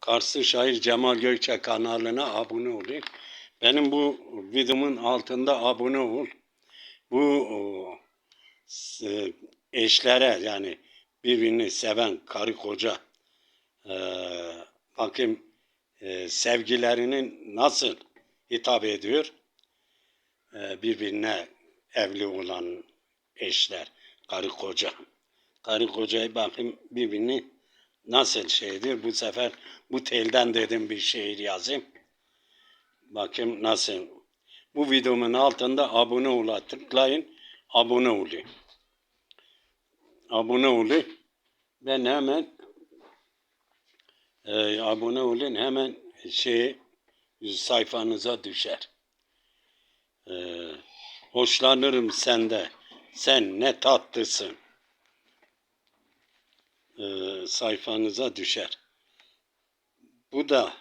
Karslı Şair Cemal Gökçe kanalına abone olun. Benim bu videomun altında abone ol. Bu o, s- eşlere yani birbirini seven karı koca e, bakayım e, sevgilerinin nasıl hitap ediyor e, birbirine evli olan eşler, karı koca. Karı kocayı bakayım birbirini nasıl şeydir. Bu sefer bu telden dedim bir şiir yazayım. Bakayım nasıl. Bu videomun altında abone ola tıklayın. Abone olun. Abone olun. Ben hemen e, abone olun hemen şey sayfanıza düşer. E, hoşlanırım sende. Sen ne tatlısın. E, sayfanıza düşer. Bu da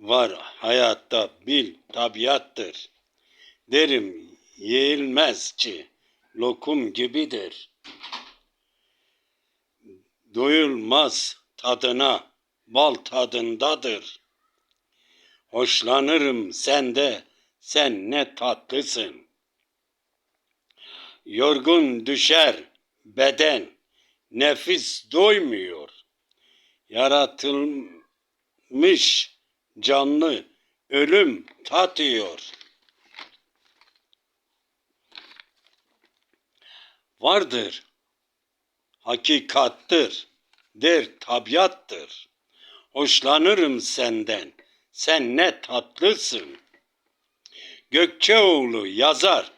var hayatta bil tabiattır. Derim yeğilmez ki lokum gibidir. Doyulmaz tadına bal tadındadır. Hoşlanırım sende sen ne tatlısın. Yorgun düşer beden nefis doymuyor. Yaratılmış canlı ölüm tatıyor. Vardır, hakikattır, der tabiattır. Hoşlanırım senden, sen ne tatlısın. Gökçeoğlu yazar,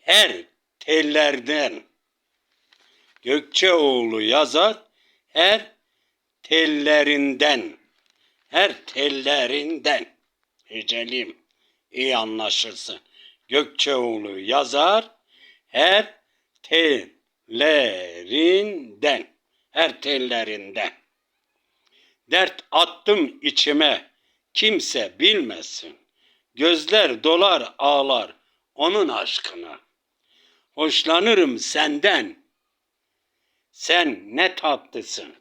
her tellerden. Gökçeoğlu yazar, her tellerinden. Her tellerinden. Hecelim, iyi anlaşılsın. Gökçeoğlu yazar, her tellerinden. Her tellerinden. Dert attım içime, kimse bilmesin. Gözler dolar ağlar onun aşkına. Hoşlanırım senden. Sen ne tatlısın.